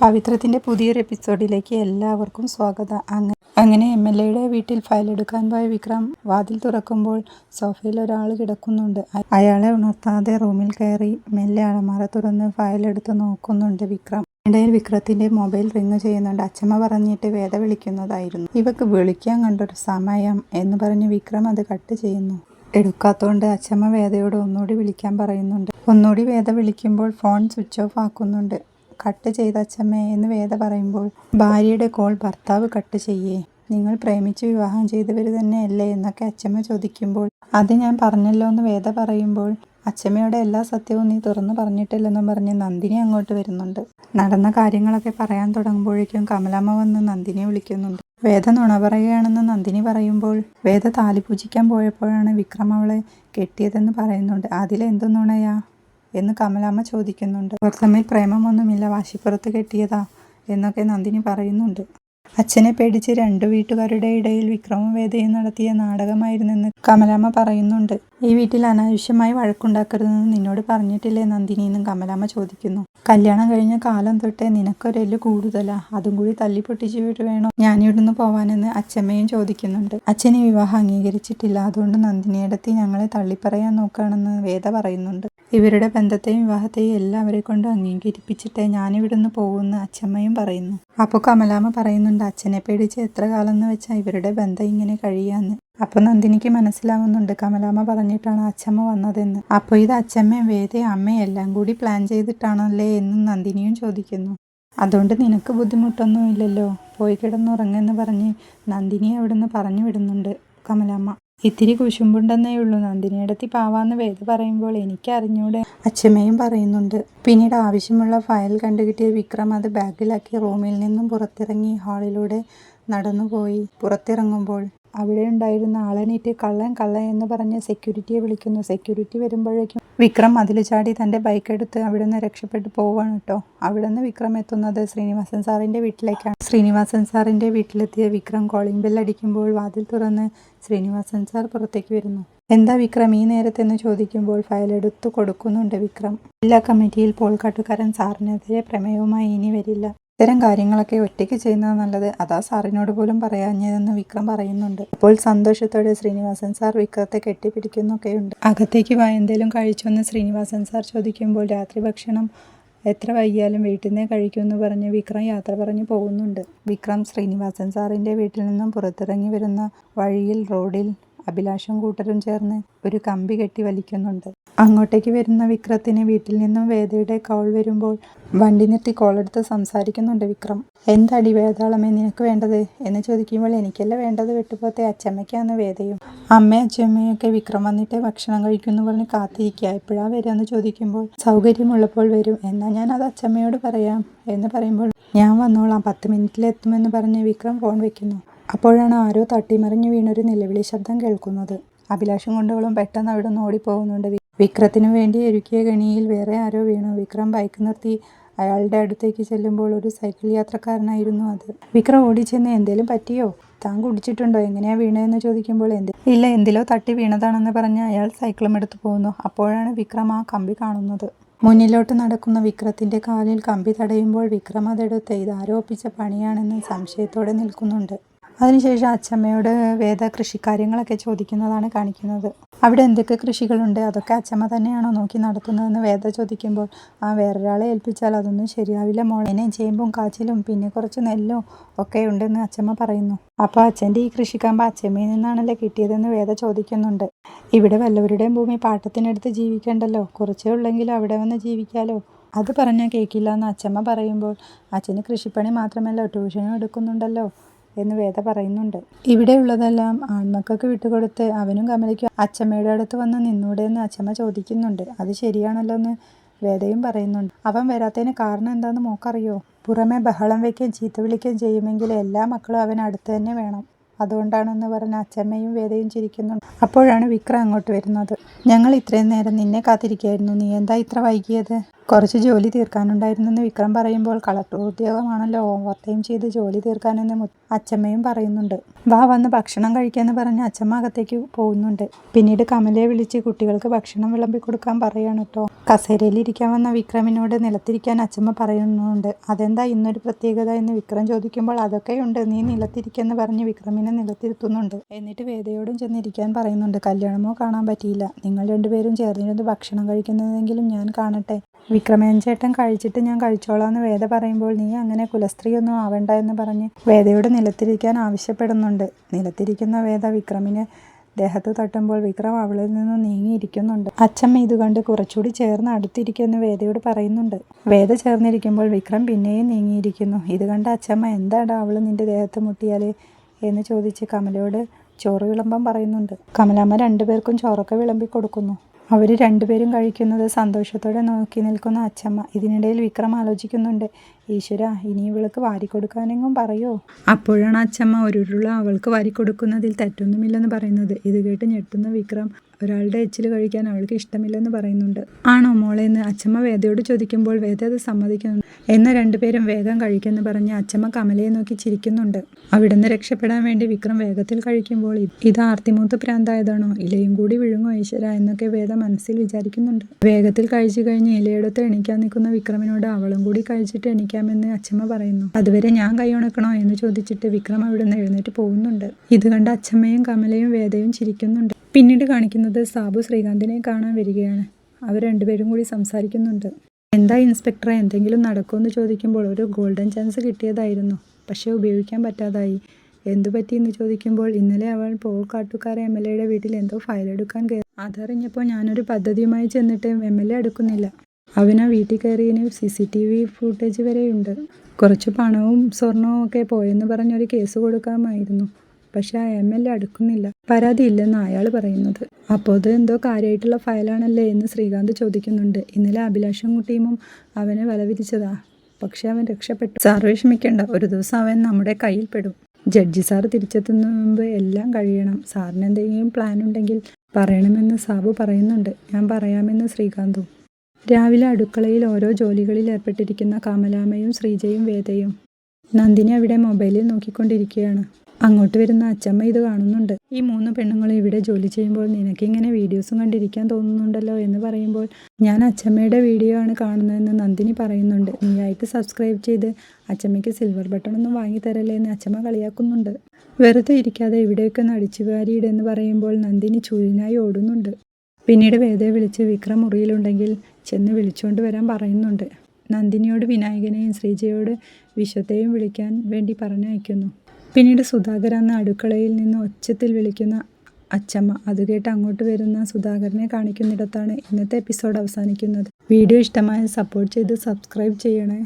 പവിത്രത്തിന്റെ പുതിയൊരു എപ്പിസോഡിലേക്ക് എല്ലാവർക്കും സ്വാഗതം. അങ്ങ് അങ്ങനെ എം എൽ എയുടെ വീട്ടിൽ ഫയൽ എടുക്കാൻ പോയ വിക്രം വാതിൽ തുറക്കുമ്പോൾ സോഫയിൽ ഒരാൾ കിടക്കുന്നുണ്ട്. അയാളെ ഉണർത്താതെ റൂമിൽ കയറി മെല്ലെ അലമാര തുറന്ന് ഫയൽ എടുത്ത് നോക്കുന്നുണ്ട് വിക്രം. ഇടയിൽ വിക്രത്തിന്റെ മൊബൈൽ റിങ് ചെയ്യുന്നുണ്ട്. അച്ഛമ്മ പറഞ്ഞിട്ട് വേദ വിളിക്കുന്നതായിരുന്നു. ഇവക്ക് വിളിക്കാൻ കണ്ടൊരു സമയം എന്ന് പറഞ്ഞ് വിക്രം അത് കട്ട് ചെയ്യുന്നു. എടുക്കാത്തോണ്ട് അച്ഛമ്മ വേദയോട് ഒന്നുകൂടി വിളിക്കാൻ പറയുന്നുണ്ട്. ഒന്നുകൂടി വേദ വിളിക്കുമ്പോൾ ഫോൺ സ്വിച്ച് ഓഫ് ആക്കുന്നുണ്ട്. കട്ട് ചെയ്ത അച്ഛമ്മേ എന്ന് വേദ പറയുമ്പോൾ ഭാര്യയുടെ കോൾ ഭർത്താവ് കട്ട് ചെയ്യേ. നിങ്ങൾ പ്രേമിച്ച് വിവാഹം ചെയ്തവർ തന്നെയല്ലേ എന്നൊക്കെ അച്ഛമ്മ ചോദിക്കുമ്പോൾ അത് ഞാൻ പറഞ്ഞല്ലോ എന്ന് വേദ പറയുമ്പോൾ അച്ഛമ്മയുടെ എല്ലാ സത്യവും നീ തുറന്നു പറഞ്ഞിട്ടില്ലെന്നും പറഞ്ഞ് നന്ദിനി അങ്ങോട്ട് വരുന്നുണ്ട്. നടന്ന കാര്യങ്ങളൊക്കെ പറയാൻ തുടങ്ങുമ്പോഴേക്കും കമലമ്മ വന്ന് നന്ദിനിയെ വിളിക്കുന്നുണ്ട്. വേദ നുണ പറയുകയാണെന്ന് നന്ദിനി പറയുമ്പോൾ വേദ താലി പൂജിക്കാൻ പോയപ്പോഴാണ് വിക്രം അവളെ കെട്ടിയതെന്ന് പറയുന്നുണ്ട്. അതിലെന്ത് നുണയാ? എന്ന് കമലാമ്മ ചോദിക്കുന്നുണ്ട്. അവർ തമ്മിൽ പ്രേമമൊന്നുമില്ല. വാശിപ്പുറത്ത് കെട്ടിയതാ എന്നൊക്കെ നന്ദിനി പറയുന്നുണ്ട്. അച്ഛനെ പേടിച്ച് രണ്ടു വീട്ടുകാരുടെ ഇടയിൽ വിക്രമം വേദയും നടത്തിയ നാടകമായിരുന്നെന്ന് കമലാമ്മ പറയുന്നുണ്ട്. ഈ വീട്ടിൽ അനാവശ്യമായി വഴക്കുണ്ടാക്കരുതെന്ന് നിന്നോട് പറഞ്ഞിട്ടില്ലേ? നന്ദിനി എന്നും കമലാമ്മ ചോദിക്കുന്നു. കല്യാണം കഴിഞ്ഞ കാലം തൊട്ടേ നിനക്കൊരെല്ല് കൂടുതലാ. അതും കൂടി തല്ലി പൊട്ടിച്ചിട്ട് വേണോ? ഞാനിവിടുന്ന് പോവാനെന്ന് അച്ഛമ്മയും ചോദിക്കുന്നുണ്ട്. അച്ഛനെ വിവാഹം അംഗീകരിച്ചിട്ടില്ല. അതുകൊണ്ട് നന്ദിനിയടത്തി ഞങ്ങളെ തള്ളിപ്പറയാൻ നോക്കുകയാണെന്ന് വേദ പറയുന്നുണ്ട്. ഇവരുടെ ബന്ധത്തെയും വിവാഹത്തെയും എല്ലാവരെ കൊണ്ട് അംഗീകരിപ്പിച്ചിട്ടേ ഞാനിവിടുന്ന് പോകുമെന്ന് അച്ഛമ്മയും പറയുന്നു. അപ്പോൾ കമലാമ്മ പറയുന്നുണ്ട് അച്ഛനെ പേടിച്ച് എത്ര കാലം എന്ന് വെച്ചാൽ ഇവരുടെ ബന്ധം ഇങ്ങനെ കഴിയാന്ന്. അപ്പോൾ നന്ദിനിക്ക് മനസ്സിലാവുന്നുണ്ട് കമലാമ്മ പറഞ്ഞിട്ടാണ് അച്ഛമ്മ വന്നതെന്ന്. അപ്പോൾ ഇത് അച്ഛമ്മയും വേദയും അമ്മയും എല്ലാം കൂടി പ്ലാൻ ചെയ്തിട്ടാണല്ലേ എന്ന് നന്ദിനിയും ചോദിക്കുന്നു. അതുകൊണ്ട് നിനക്ക് ബുദ്ധിമുട്ടൊന്നുമില്ലല്ലോ പോയി കിടന്നുറങ്ങെന്ന് പറഞ്ഞ് നന്ദിനി അവിടുന്ന് പറഞ്ഞു വിടുന്നുണ്ട് കമലാമ്മ. ഇത്തിരി കുശുമ്പുണ്ടെന്നേ ഉള്ളൂ. നന്ദിനിയടത്തി പാവാന്ന് വേദ പറയുമ്പോൾ എനിക്കറിഞ്ഞൂടെ. അച്ഛമ്മയും പറയുന്നുണ്ട്. പിന്നീട് ആവശ്യമുള്ള ഫയൽ കണ്ടുകിട്ടിയ വിക്രം അത് ബാഗിലാക്കി റൂമിൽ നിന്നും പുറത്തിറങ്ങി ഹാളിലൂടെ നടന്നുപോയി. പുറത്തിറങ്ങുമ്പോൾ അവിടെ ഉണ്ടായിരുന്ന ആളെണീറ്റ് കള്ളൻ കള്ളൻ എന്ന് പറഞ്ഞ് സെക്യൂരിറ്റിയെ വിളിക്കുന്നു. സെക്യൂരിറ്റി വരുമ്പോഴേക്കും വിക്രം അതിൽ ചാടി തന്റെ ബൈക്ക് എടുത്ത് അവിടെ നിന്ന് രക്ഷപ്പെട്ടു പോവാണ് കേട്ടോ അവിടെ നിന്ന് വിക്രം എത്തുന്നത് ശ്രീനിവാസൻ സാറിന്റെ വീട്ടിലേക്കാണ്. ശ്രീനിവാസൻ സാറിന്റെ വീട്ടിലെത്തിയ വിക്രം കോളിംഗ് ബെൽ അടിക്കുമ്പോൾ വാതിൽ തുറന്ന് ശ്രീനിവാസൻ സാർ പുറത്തേക്ക് വരുന്നു. എന്താ വിക്രം ഈ നേരത്തെന്ന് ചോദിക്കുമ്പോൾ ഫയൽ എടുത്തു കൊടുക്കുന്നുണ്ട് വിക്രം. ജില്ലാ കമ്മിറ്റിയിൽ പോൾക്കാട്ടുകാരൻ സാറിനെതിരെ പ്രമേയവുമായി ഇനി വരില്ല. ഇത്തരം കാര്യങ്ങളൊക്കെ ഒറ്റയ്ക്ക് ചെയ്യുന്നത് നല്ലത്. അതാ സാറിനോട് പോലും പറയാഞ്ഞതെന്ന് വിക്രം പറയുന്നുണ്ട്. അപ്പോൾ സന്തോഷത്തോടെ ശ്രീനിവാസൻ സാർ വിക്രത്തെ കെട്ടിപ്പിടിക്കുന്നൊക്കെയുണ്ട് അകത്തേക്ക് വാ എന്തേലും കഴിച്ചോന്ന് ശ്രീനിവാസൻ സാർ ചോദിക്കുമ്പോൾ രാത്രി ഭക്ഷണം എത്ര വൈകിയാലും വീട്ടിൽ നിന്നേ കഴിക്കുമെന്ന് പറഞ്ഞ് വിക്രം യാത്ര പറഞ്ഞ് പോകുന്നുണ്ട്. വിക്രം ശ്രീനിവാസൻ സാറിന്റെ വീട്ടിൽ നിന്നും പുറത്തിറങ്ങി വരുന്ന വഴിയിൽ റോഡിൽ അഭിലാഷും കൂട്ടരും ചേർന്ന് ഒരു കമ്പി കെട്ടി വലിക്കുന്നുണ്ട്. അങ്ങോട്ടേക്ക് വരുന്ന വിക്രത്തിന് വീട്ടിൽ നിന്നും വേദയുടെ കോൾ വരുമ്പോൾ വണ്ടി നിർത്തി കോളെടുത്ത് സംസാരിക്കുന്നുണ്ട് വിക്രം. എന്താടി വേതാളമേ നിനക്ക് വേണ്ടത്? എന്ന് ചോദിക്കുമ്പോൾ എനിക്കല്ല വേണ്ടത് വെട്ടുപോത്തെ അച്ചമ്മയ്ക്കാന്ന് വേദയും. അമ്മ അച്ചമ്മയൊക്കെ വിക്രം വന്നിട്ട് ഭക്ഷണം കഴിക്കുന്നു പറഞ്ഞ് കാത്തിരിക്കുക. എപ്പോഴാ വരിക? എന്ന് ചോദിക്കുമ്പോൾ സൗകര്യമുള്ളപ്പോൾ വരും. എന്നാൽ ഞാൻ അത് അച്ചമ്മയോട് പറയാം. എന്ന് പറയുമ്പോൾ ഞാൻ വന്നോളാം. പത്ത് മിനിറ്റിലെത്തുമെന്ന് പറഞ്ഞ് വിക്രം ഫോൺ വെക്കുന്നു. അപ്പോഴാണ് ആരോ തട്ടിമറിഞ്ഞു വീണൊരു നിലവിളി ശബ്ദം കേൾക്കുന്നത്. അഭിലാഷം കൊണ്ടവളും പെട്ടെന്ന് അവിടെ നിന്ന് ഓടിപ്പോകുന്നുണ്ട് വിക്രത്തിനു വേണ്ടി ഒരുക്കിയ ഗണിയിൽ വേറെ ആരോ വീണു. വിക്രം ബൈക്ക് നിർത്തി അയാളുടെ അടുത്തേക്ക് ചെല്ലുമ്പോൾ ഒരു സൈക്കിൾ യാത്രക്കാരനായിരുന്നു അത്. വിക്രം ഓടിച്ചെന്ന് എന്തേലും പറ്റിയോ? താൻ കുടിച്ചിട്ടുണ്ടോ? എങ്ങനെയാ വീണതെന്ന് ചോദിക്കുമ്പോൾ എന്ത് ഇല്ല എന്തിലോ തട്ടി വീണതാണെന്ന് പറഞ്ഞ് അയാൾ സൈക്കിളും എടുത്തു പോകുന്നു അപ്പോഴാണ് വിക്രം ആ കമ്പി കാണുന്നത്. മുന്നിലോട്ട് നടക്കുന്ന വിക്രത്തിന്റെ കാലിൽ കമ്പി തടയുമ്പോൾ വിക്രം അതെടുത്ത് ഇത് ആരോപിച്ച പണിയാണെന്ന് സംശയത്തോടെ നിൽക്കുന്നുണ്ട്. അതിനുശേഷം അച്ചമ്മയോട് വേദ കൃഷിക്കാര്യങ്ങളൊക്കെ ചോദിക്കുന്നതാണ് കാണിക്കുന്നത്. അവിടെ എന്തൊക്കെ കൃഷികളുണ്ട്? അതൊക്കെ അച്ചമ്മ തന്നെയാണോ നോക്കി നടത്തുന്നതെന്ന് വേദ ചോദിക്കുമ്പോൾ ആ വേറൊരാളെ ഏൽപ്പിച്ചാൽ അതൊന്നും ശരിയാവില്ല മോളേനെ ചേമ്പും കാച്ചിലും പിന്നെ കുറച്ച് നെല്ലും ഒക്കെ ഉണ്ടെന്ന് അച്ചമ്മ പറയുന്നു. അപ്പോൾ അച്ഛന്റെ ഈ കൃഷിക്കാമ്പ് അച്ചമ്മയിൽ നിന്നാണല്ലേ കിട്ടിയതെന്ന് വേദ ചോദിക്കുന്നുണ്ട്. ഇവിടെ വല്ലവരുടെയും ഭൂമി പാട്ടത്തിനെടുത്ത് ജീവിക്കണ്ടല്ലോ. കുറച്ചേ ഉള്ളെങ്കിലും അവിടെ വന്ന് ജീവിക്കാലോ. അത് പറഞ്ഞാൽ കേൾക്കില്ല എന്ന് അച്ചമ്മ പറയുമ്പോൾ അച്ഛന് കൃഷിപ്പണി മാത്രമല്ല ട്യൂഷനും എടുക്കുന്നുണ്ടല്ലോ. എന്ന് വേദ പറയുന്നുണ്ട്. ഇവിടെയുള്ളതെല്ലാം ആൺമക്കൾക്ക് വിട്ടുകൊടുത്ത് അവനും കമലയ്ക്കും അച്ചമ്മയുടെ അടുത്ത് വന്ന് നിന്നൂടെ എന്ന് അച്ചമ്മ ചോദിക്കുന്നുണ്ട്. അത് ശരിയാണല്ലോ എന്ന് വേദയും പറയുന്നുണ്ട്. അവൻ വരാത്തതിന് കാരണം എന്താണെന്ന് മോക്കറിയോ? പുറമെ ബഹളം വയ്ക്കുകയും ചീത്ത വിളിക്കുകയും ചെയ്യുമെങ്കിൽ എല്ലാ മക്കളും അവൻ അടുത്ത് തന്നെ വേണം. അതുകൊണ്ടാണെന്ന് പറഞ്ഞ അച്ചമ്മയും വേദയും ചിരിക്കുന്നുണ്ട്. അപ്പോഴാണ് വിക്രം അങ്ങോട്ട് വരുന്നത്. ഞങ്ങൾ ഇത്രയും നേരം നിന്നെ കാത്തിരിക്കുകയായിരുന്നു. നീ എന്താ ഇത്ര വൈകിയത്? കുറച്ച് ജോലി തീർക്കാനുണ്ടായിരുന്നെന്ന് വിക്രം പറയുമ്പോൾ കളക്ടർ ഉദ്യോഗമാണല്ലോ ഓവർ ടൈം ചെയ്ത് ജോലി തീർക്കാനെന്ന് അച്ചമ്മയും പറയുന്നുണ്ട്. വാ വന്ന് ഭക്ഷണം കഴിക്കാന്ന് പറഞ്ഞ് അച്ചമ്മ അകത്തേക്ക് പോകുന്നുണ്ട്. പിന്നീട് കമലയെ വിളിച്ച് കുട്ടികൾക്ക് ഭക്ഷണം വിളമ്പി കൊടുക്കാൻ പറയാണ് കേട്ടോ കസേരയിൽ ഇരിക്കാൻ വന്ന വിക്രമിനോട് നിലത്തിരിക്കാൻ അച്ചമ്മ പറയുന്നുണ്ട്. അതെന്താ ഇന്നൊരു പ്രത്യേകത? എന്ന് വിക്രം ചോദിക്കുമ്പോൾ അതൊക്കെയുണ്ട്. നീ നിലത്തിരിക്കെന്ന് പറഞ്ഞ് വിക്രമിനെ നിലത്തിരുത്തുന്നുണ്ട് എന്നിട്ട് വേദയോടും ചെന്നിരിക്കാൻ പറയുന്നുണ്ട്. കല്യാണമോ കാണാൻ പറ്റിയില്ല. നിങ്ങൾ രണ്ടുപേരും ചേർന്നിരുന്ന് ഭക്ഷണം കഴിക്കുന്നതെങ്കിലും ഞാൻ കാണട്ടെ. വിക്രമേൻ ചേട്ടൻ കഴിച്ചിട്ട് ഞാൻ കഴിച്ചോളാന്ന് വേദ പറയുമ്പോൾ നീ അങ്ങനെ കുലസ്ത്രീയൊന്നും ആവണ്ട എന്ന് പറഞ്ഞ് വേദയോട് നിലത്തിരിക്കാൻ ആവശ്യപ്പെടുന്നുണ്ട്. നിലത്തിരിക്കുന്ന വേദ വിക്രമിന് ദേഹത്ത് തട്ടുമ്പോൾ വിക്രം അവളിൽ നിന്ന് നീങ്ങിയിരിക്കുന്നുണ്ട്. അച്ചമ്മ ഇത് കണ്ട് കുറച്ചുകൂടി ചേർന്ന് അടുത്തിരിക്കുമെന്ന് വേദയോട് പറയുന്നുണ്ട്. വേദ ചേർന്നിരിക്കുമ്പോൾ വിക്രം പിന്നെയും നീങ്ങിയിരിക്കുന്നു. ഇത് കണ്ട് അച്ചമ്മ എന്താടാ അവൾ നിന്റെ ദേഹത്ത് മുട്ടിയാൽ എന്ന് ചോദിച്ച് കമലയോട് ചോറ് വിളമ്പം പറയുന്നുണ്ട്. കമലാമ്മ രണ്ടുപേർക്കും ചോറൊക്കെ വിളമ്പി കൊടുക്കുന്നു അവർ രണ്ടുപേരും കഴിക്കുന്നത് സന്തോഷത്തോടെ നോക്കി നിൽക്കുന്ന അച്ചമ്മ. ഇതിനിടയിൽ വിക്രം ആലോചിക്കുന്നുണ്ട് ഈശ്വര ഇനി ഇവൾക്ക് വാരിക്കൊടുക്കാനെങ്കും പറയോ? അപ്പോഴാണ് അച്ചമ്മ ഒരു ഉരുള അവൾക്ക് വാരിക്കൊടുക്കുന്നതിൽ തെറ്റൊന്നുമില്ലെന്ന് പറയുന്നത്. ഇത് കേട്ട് ഞെട്ടുന്ന വിക്രം ഒരാളുടെ എച്ചിൽ കഴിക്കാൻ അവൾക്ക് ഇഷ്ടമില്ലെന്ന് പറയുന്നുണ്ട്. ആണോ മോളെ എന്ന് അച്ചമ്മ വേദയോട് ചോദിക്കുമ്പോൾ വേദ അത് സമ്മതിക്കുന്നു. എന്ന രണ്ടുപേരും വേഗം കഴിക്കുമെന്ന് പറഞ്ഞ് അച്ചമ്മ കമലയെ നോക്കി ചിരിക്കുന്നുണ്ട്. അവിടുന്ന് രക്ഷപ്പെടാൻ വേണ്ടി വിക്രം വേഗത്തിൽ കഴിക്കുമ്പോൾ ഇത് ആർത്തിമൂത്ത് പ്രാന്തായതാണോ? ഇലയും കൂടി വിഴുങ്ങോ ഈശ്വര എന്നൊക്കെ വേദ മനസ്സിൽ വിചാരിക്കുന്നുണ്ട്. വേഗത്തിൽ കഴിച്ചു കഴിഞ്ഞ് ഇലയെടുത്ത് എണീക്കാൻ നിൽക്കുന്ന വിക്രമിനോട് അവളും കൂടി കഴിച്ചിട്ട് എണീക്കാമെന്ന് അച്ഛമ്മ പറയുന്നു. അതുവരെ ഞാൻ കൈയുണക്കണോ എന്ന് ചോദിച്ചിട്ട് വിക്രം അവിടുന്ന് എഴുന്നേറ്റ് പോകുന്നുണ്ട്. ഇത് കണ്ട് അച്ഛമ്മയും കമലയും വേദയും ചിരിക്കുന്നുണ്ട്. പിന്നീട് കാണിക്കുന്നത് സാബു ശ്രീകാന്തിനെ കാണാൻ വരികയാണ്. അവർ രണ്ടുപേരും കൂടി സംസാരിക്കുന്നുണ്ട്. എന്താ ഇൻസ്പെക്ടറെ എന്തെങ്കിലും നടക്കുമെന്ന് ചോദിക്കുമ്പോൾ ഒരു ഗോൾഡൻ ചാൻസ് കിട്ടിയതായിരുന്നു. പക്ഷേ ഉപയോഗിക്കാൻ പറ്റാതായി. എന്തു പറ്റിയെന്ന് ചോദിക്കുമ്പോൾ ഇന്നലെ അവൾ പോൾ കാട്ടുകാർ എം എൽ എയുടെ വീട്ടിൽ എന്തോ ഫയൽ എടുക്കാൻ കയറി. അതറിഞ്ഞപ്പോൾ ഞാനൊരു പദ്ധതിയുമായി ചെന്നിട്ട് എം എൽ എ എടുക്കുന്നില്ല അവൻ വീട്ടിൽ കയറിയതിന് C C T V footage വരെയുണ്ട്. കുറച്ച് പണവും സ്വർണവും ഒക്കെ പോയെന്ന് പറഞ്ഞൊരു കേസ് കൊടുക്കാമായിരുന്നു. പക്ഷെ ആ എം എൽ എ അടുക്കുന്നില്ല. പരാതി ഇല്ലെന്ന് അയാൾ പറയുന്നത്. അപ്പോൾ അത് എന്തോ കാര്യമായിട്ടുള്ള ഫയലാണല്ലേ എന്ന് ശ്രീകാന്ത് ചോദിക്കുന്നുണ്ട്. ഇന്നലെ അഭിലാഷം കുട്ടിയും അവനെ വല വിരിച്ചതാ പക്ഷെ അവൻ രക്ഷപ്പെട്ടു. സാർ വിഷമിക്കേണ്ട. ഒരു ദിവസം അവൻ നമ്മുടെ കയ്യിൽ പെടും. ജഡ്ജി സാർ തിരിച്ചെത്തുന്ന മുമ്പ് എല്ലാം കഴിയണം. സാറിന് എന്തെങ്കിലും പ്ലാൻ ഉണ്ടെങ്കിൽ പറയണമെന്ന് സാബു പറയുന്നുണ്ട്. ഞാൻ പറയാമെന്ന് ശ്രീകാന്തും. രാവിലെ അടുക്കളയിൽ ഓരോ ജോലികളിൽ ഏർപ്പെട്ടിരിക്കുന്ന കാമലാമയും ശ്രീജയും വേദയും. നന്ദിനി അവിടെ മൊബൈലിൽ നോക്കിക്കൊണ്ടിരിക്കുകയാണ്. അങ്ങോട്ട് വരുന്ന അച്ചമ്മ ഇത് കാണുന്നുണ്ട്. ഈ മൂന്ന് പെണ്ണുങ്ങൾ ഇവിടെ ജോലി ചെയ്യുമ്പോൾ നിനക്കിങ്ങനെ വീഡിയോസും കണ്ടിരിക്കാൻ തോന്നുന്നുണ്ടല്ലോ എന്ന് പറയുമ്പോൾ ഞാൻ അച്ചമ്മയുടെ വീഡിയോ ആണ് കാണുന്നതെന്ന് നന്ദിനി പറയുന്നുണ്ട്. നീയായിട്ട് സബ്സ്ക്രൈബ് ചെയ്ത് അച്ചമ്മയ്ക്ക് സിൽവർ ബട്ടൺ ഒന്നും വാങ്ങി തരല്ലേ എന്ന് അച്ചമ്മ കളിയാക്കുന്നുണ്ട്. വെറുതെ ഇരിക്കാതെ ഇവിടെയൊക്കെ നടിച്ചു കാരിയിടെന്ന് പറയുമ്പോൾ നന്ദിനി ചൂരിനായി ഓടുന്നുണ്ട്. പിന്നീട് വേദയെ വിളിച്ച് വിക്രം മുറിയിലുണ്ടെങ്കിൽ ചെന്ന് വിളിച്ചുകൊണ്ട് വരാൻ പറയുന്നുണ്ട്. നന്ദിനിയോട് വിനായകനെയും ശ്രീജയോട് വിശ്വത്തെയും വിളിക്കാൻ വേണ്ടി പറഞ്ഞയക്കുന്നു പിന്നീട് സുധാകരൻ എന്ന അടുക്കളയിൽ നിന്ന് ഒച്ചത്തിൽ വിളിക്കുന്ന അച്ചമ്മ അത് കേട്ട് അങ്ങോട്ട് വരുന്ന സുധാകരനെ കാണിക്കുന്നിടത്താണ് ഇന്നത്തെ എപ്പിസോഡ് അവസാനിക്കുന്നത്. വീഡിയോ ഇഷ്ടമായ സപ്പോർട്ട് ചെയ്ത് സബ്സ്ക്രൈബ് ചെയ്യണേ.